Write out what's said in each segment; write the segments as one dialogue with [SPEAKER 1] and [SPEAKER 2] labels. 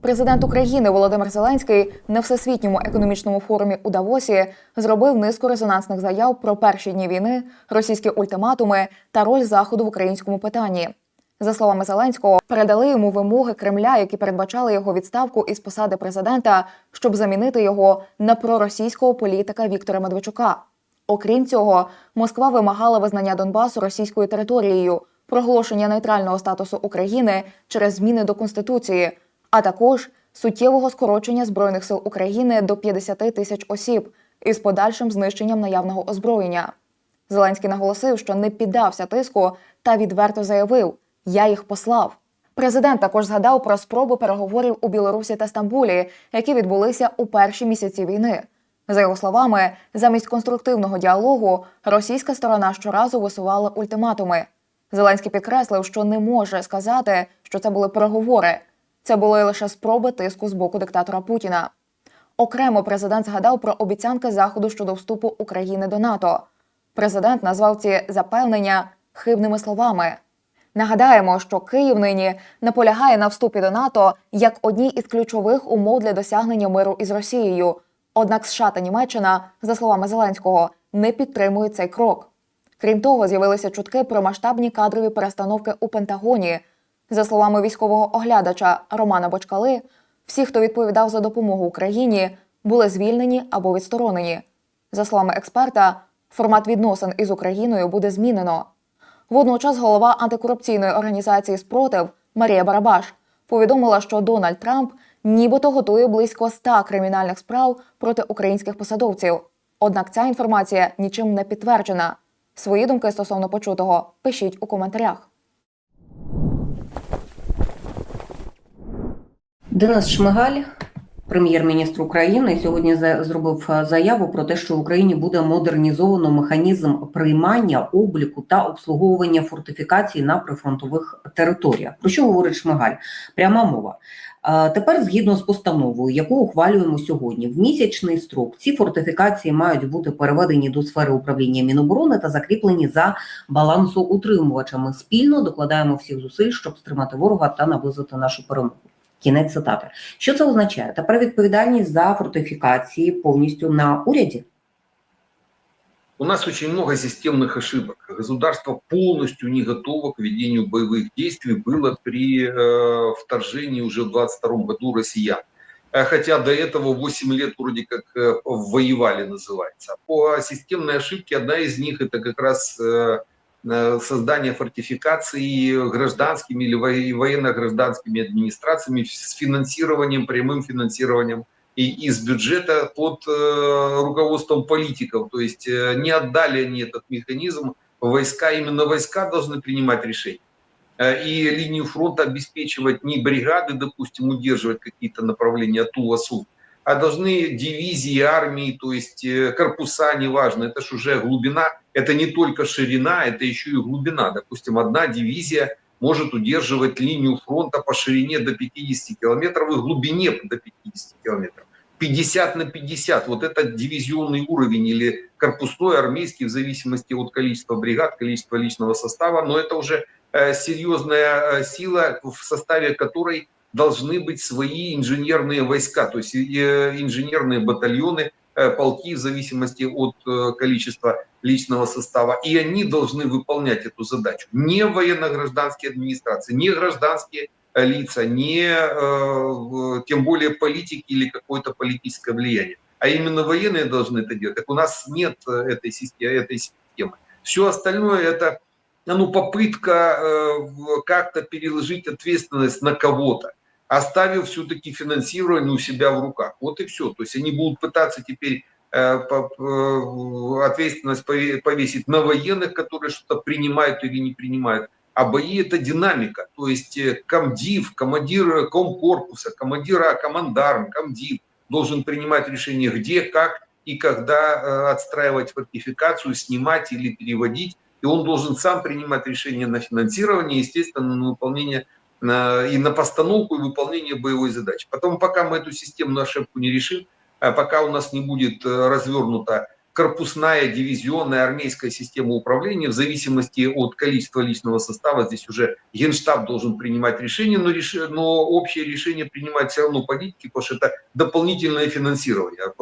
[SPEAKER 1] Президент України Володимир Зеленський на всесвітньому економічному форумі у Давосі зробив низку резонансних заяв про перші дні війни, російські ультиматуми та роль заходу в українському питанні. За словами Зеленського, передали йому вимоги Кремля, які передбачали його відставку із посади президента, щоб замінити його на проросійського політика Віктора Медведчука. Окрім цього, Москва вимагала визнання Донбасу російською територією, проголошення нейтрального статусу України через зміни до конституції, а також суттєвого скорочення збройних сил України до 50 тисяч осіб із подальшим знищенням наявного озброєння. Зеленський наголосив, що не піддався тиску та відверто заявив: Я їх послав. Президент також згадав про спроби переговорів у Білорусі та Стамбулі, які відбулися у перші місяці війни. За його словами, замість конструктивного діалогу російська сторона щоразу висувала ультиматуми. Зеленський підкреслив, що не може сказати, що це були переговори. Це були лише спроби тиску з боку диктатора Путіна. Окремо президент згадав про обіцянки заходу щодо вступу України до НАТО. Президент назвав ці запевнення хибними словами. Нагадаємо, що Київ нині наполягає на вступі до НАТО як одній із ключових умов для досягнення миру із Росією. Однак США та Німеччина, за словами Зеленського, не підтримують цей крок. Крім того, з'явилися чутки про масштабні кадрові перестановки у Пентагоні. За словами військового оглядача Романа Бочкали, всі, хто відповідав за допомогу Україні, були звільнені або відсторонені. За словами експерта, формат відносин із Україною буде змінено. Водночас голова антикорупційної організації Спротив Марія Барабаш повідомила, що Дональд Трамп нібито готує близько ста кримінальних справ проти українських посадовців. Однак ця інформація нічим не підтверджена. Свої думки стосовно почутого пишіть у коментарях.
[SPEAKER 2] Денис Шмигаль, прем'єр-міністр України, сьогодні зробив е, заяву про те, що в Україні буде модернізовано механізм приймання, обліку та обслуговування фортифікацій на прифронтових територіях. Про що говорить Шмигаль? Пряма мова. Е, Тепер, згідно з постановою, яку ухвалюємо сьогодні, в місячний строк ці фортифікації мають бути переведені до сфери управління Міноборони та закріплені за балансоутримувачами. Спільно докладаємо всіх зусиль, щоб стримати ворога та наблизити нашу перемогу. Кінець цитати. Що це означає? Тепер відповідальність за фортифікації повністю на уряді.
[SPEAKER 3] У нас очень много системных ошибок. Государство полностью не готово к ведению боевых действий было при э, вторжении уже в 22 году россиян. Э, Хотя до этого 8 лет вроде как э, воевали, называется. По системной ошибке одна из них это как раз э, э, создание фортификаций гражданскими или во- военно-гражданскими администрациями с финансированием, прямым финансированием и из бюджета под э, руководством политиков. То есть э, не отдали они этот механизм войска, именно войска должны принимать решения. И линию фронта обеспечивать не бригады, допустим, удерживать какие-то направления Тува, Суд, а должны дивизии, армии, то есть корпуса, неважно, это же уже глубина, это не только ширина, это еще и глубина. Допустим, одна дивизия может удерживать линию фронта по ширине до 50 километров и глубине до 50 километров. 50 на 50, вот это дивизионный уровень или корпусной, армейский, в зависимости от количества бригад, количества личного состава, но это уже э, серьезная э, сила, в составе которой должны быть свои инженерные войска, то есть э, инженерные батальоны, полки в зависимости от э, количества личного состава. И они должны выполнять эту задачу. Не военно-гражданские администрации, не гражданские э, лица, не э, тем более политики или какое-то политическое влияние. А именно военные должны это делать. Так у нас нет э, этой системы. Этой системы. Все остальное это ну, попытка э, как-то переложить ответственность на кого-то, оставив все-таки финансирование у себя в руках. Вот и все. То есть они будут пытаться теперь э, по- ответственность пове- повесить на военных, которые что-то принимают или не принимают. А бои это динамика. То есть э, комдив, командир комкорпуса, командира командарм, комдив должен принимать решение, где, как и когда э, отстраивать фортификацию, снимать или переводить. И он должен сам принимать решение на финансирование, естественно, на выполнение и на постановку и выполнение боевой задачи. Потом, пока мы эту системную ошибку не решим, а пока у нас не будет э, развернута корпусная, дивизионная, армейская система управления в зависимости от количества личного состава. Здесь уже генштаб должен принимать решения, но, реш... но общее решение принимать все равно политики, потому что это дополнительное финансирование.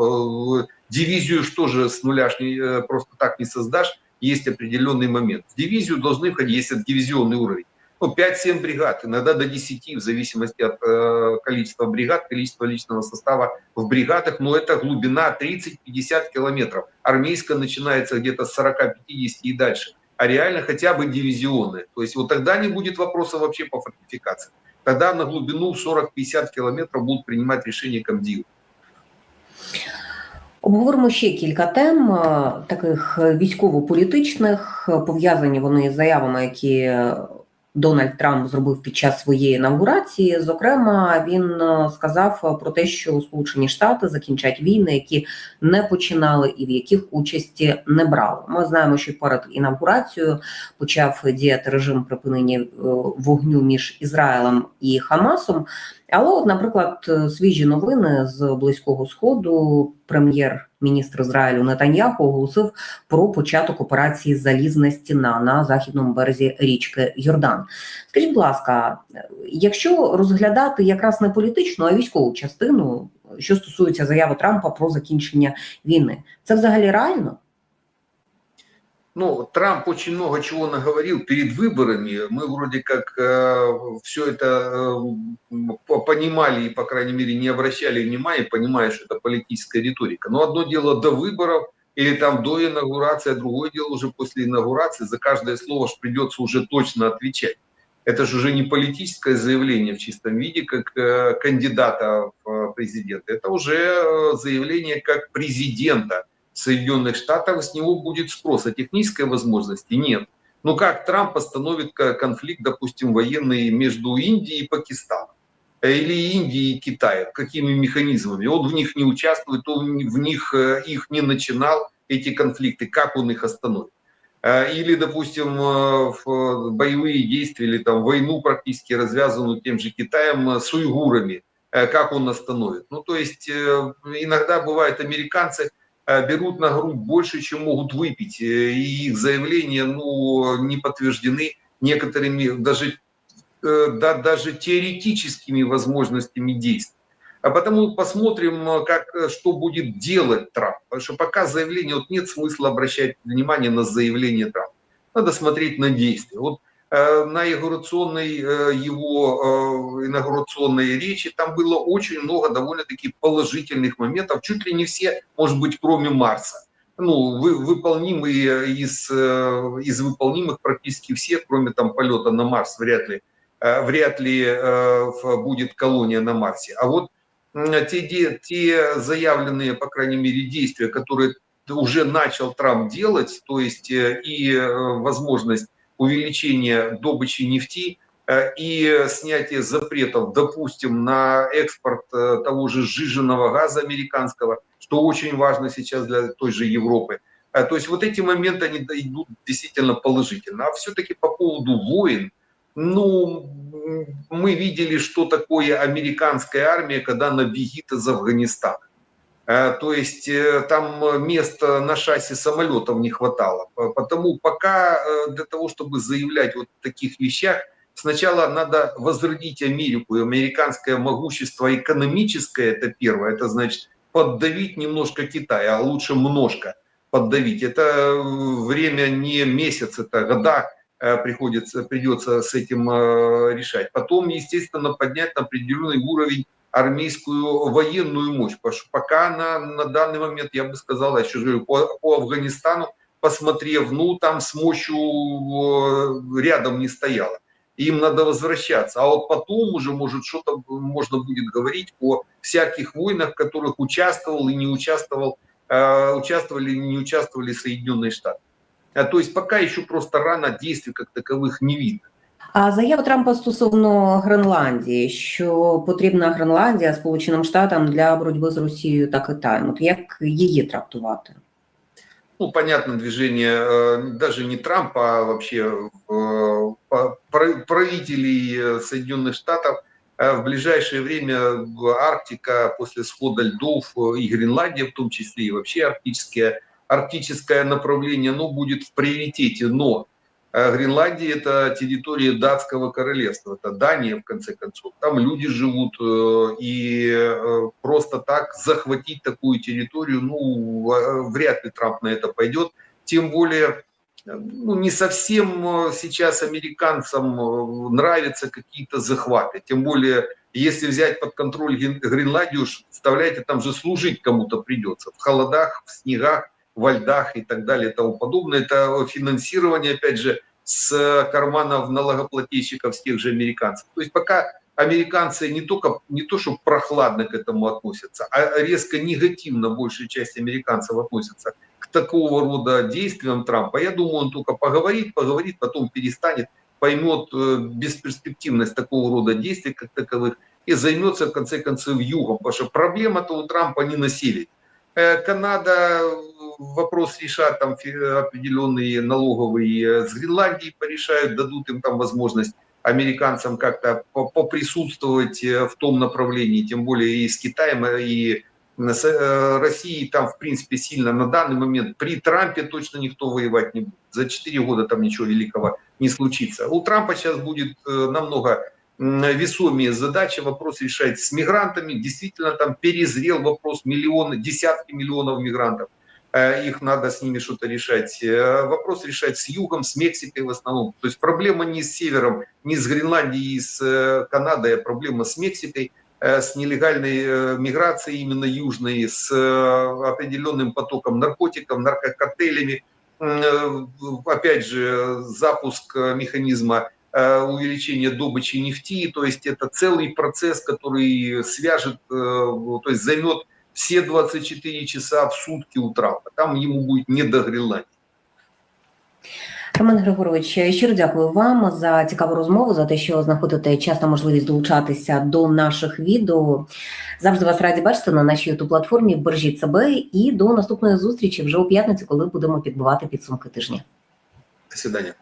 [SPEAKER 3] Дивизию что же с нуля э, просто так не создашь, есть определенный момент. В дивизию должны входить, если это дивизионный уровень, ну, 5-7 бригад, иногда до 10, в зависимости от э, количества бригад, количества личного состава в бригадах, но это глубина 30-50 километров. Армейская начинается где-то с 40-50 и дальше, а реально хотя бы дивизионы. То есть вот тогда не будет вопроса вообще по фортификации. Тогда на глубину 40-50 километров будут принимать решения комдивы.
[SPEAKER 2] Обговоримо ще кілька тем, таких військово-політичних. Пов'язані вони з заявами, які Дональд Трамп зробив під час своєї інаугурації. Зокрема, він сказав про те, що Сполучені Штати закінчать війни, які не починали і в яких участі не брали. Ми знаємо, що перед інаугурацією почав діяти режим припинення вогню між Ізраїлем і Хамасом. Але, от, наприклад, свіжі новини з близького сходу, прем'єр-міністр Ізраїлю Нетаньяху оголосив про початок операції Залізна стіна на західному березі річки Йордан. Скажіть, будь ласка, якщо розглядати якраз не політичну, а військову частину, що стосується заяви Трампа про закінчення війни, це взагалі реально?
[SPEAKER 3] Ну, Трамп очень много чего наговорил перед выборами. Мы вроде как э, все это э, понимали и, по крайней мере, не обращали внимания, понимая, что это политическая риторика. Но одно дело до выборов или там до инаугурации, а другое дело уже после инаугурации. За каждое слово придется уже точно отвечать. Это же уже не политическое заявление в чистом виде, как э, кандидата в президенты. Это уже э, заявление как президента – Соединенных Штатов, с него будет спрос, а технической возможности нет. Ну как Трамп остановит конфликт, допустим, военный между Индией и Пакистаном? Или Индией и Китаем? Какими механизмами? Он в них не участвует, он в них э, их не начинал, эти конфликты. Как он их остановит? Э, или, допустим, э, в боевые действия или там войну практически развязанную тем же Китаем с уйгурами. Как он остановит? Ну, то есть иногда бывают американцы, берут на грудь больше, чем могут выпить. Э, и их заявления ну, не подтверждены некоторыми даже, э, да, даже теоретическими возможностями действий. А потому посмотрим, как, что будет делать Трамп. Потому что пока заявление, вот нет смысла обращать внимание на заявление Трампа. Надо смотреть на действия. Вот Э, на инаугурационной его инаугурационной речи там было очень много довольно-таки положительных моментов, чуть ли не все, может быть, кроме Марса. Ну, вы, выполнимые из, из выполнимых практически все, кроме там полета на Марс, вряд ли, вряд ли будет колония на Марсе. А вот те, те заявленные, по крайней мере, действия, которые уже начал Трамп делать, то есть и возможность увеличение добычи нефти э, и снятие запретов, допустим, на экспорт э, того же сжиженного газа американского, что очень важно сейчас для той же Европы. Э, то есть вот эти моменты, они идут действительно положительно. А все-таки по поводу войн, ну, мы видели, что такое американская армия, когда она бегит из Афганистана. Э, то есть э, там места на шасси самолетов не хватало. Потому пока э, для того, чтобы заявлять вот о таких вещах, сначала надо возродить Америку. И американское могущество экономическое, это первое, это значит поддавить немножко Китай, а лучше немножко поддавить. Это время не месяц, это года приходится, придется с этим решать. Потом, естественно, поднять на определенный уровень армейскую военную мощь. Потому что пока на, на данный момент, я бы сказал, я еще говорю, по, по Афганистану, посмотрев, ну там с мощью рядом не стояло. Им надо возвращаться. А вот потом уже, может, что-то можно будет говорить о всяких войнах, в которых участвовал и не участвовал, э, участвовали и не участвовали Соединенные Штаты. А, то есть пока еще просто рано действий как таковых не видно.
[SPEAKER 2] А заява Трампа стосовно Гренландії, що потрібна Гренландія Сполученим Штатам для боротьби з Росією та Китаєм. От як її трактувати?
[SPEAKER 3] Ну, понятно, движение э, даже не Трампа, а вообще э, правителей Соединенных Штатов э, в ближайшее время Арктика после схода льдов и Гренландия в том числе, и вообще арктические арктическое направление, ну, будет в приоритете, но э, Гренландия это территория датского королевства, это Дания, в конце концов. Там люди живут, э, и э, просто так захватить такую территорию, ну, э, вряд ли Трамп на это пойдет. Тем более, э, ну, не совсем сейчас американцам нравятся какие-то захваты. Тем более, если взять под контроль Гренландию, представляете, там же служить кому-то придется. В холодах, в снегах, во льдах и так далее и тому подобное. Это финансирование, опять же, с карманов налогоплательщиков, с тех же американцев. То есть пока американцы не только не то, что прохладно к этому относятся, а резко негативно большая часть американцев относятся к такого рода действиям Трампа, я думаю, он только поговорит, поговорит, потом перестанет, поймет э, бесперспективность такого рода действий как таковых и займется в конце концов югом, потому что проблема-то у Трампа не населить. Э, Канада э, вопрос решат, там определенные налоговые э, с Гренландией порешают, дадут им там возможность американцам как-то по- поприсутствовать э, в том направлении, тем более и с Китаем, э, и с Россией там, в принципе, сильно на данный момент при Трампе точно никто воевать не будет. За 4 года там ничего великого не случится. У Трампа сейчас будет намного весомее задача, вопрос решать с мигрантами. Действительно, там перезрел вопрос миллионы, десятки миллионов мигрантов. Э, Их надо с ними что-то решать. Э, Вопрос решать с югом, с Мексикой в основном. То есть проблема не с севером, не с Гренландией и с э, Канадой, а проблема с Мексикой с нелегальной миграцией именно южной, с определенным потоком наркотиков, наркокартелями, опять же, запуск механизма увеличения добычи нефти, то есть это целый процесс, который свяжет, то есть займет все 24 часа в сутки у Трампа. Там ему будет не до Гренландии.
[SPEAKER 2] Роман Григорович, щиро дякую вам за цікаву розмову, за те, що знаходите час та можливість долучатися до наших відео. Завжди вас раді бачити на нашій youtube платформі. Бережіть себе і до наступної зустрічі вже у п'ятницю, коли будемо підбивати підсумки тижня.
[SPEAKER 3] До свидания.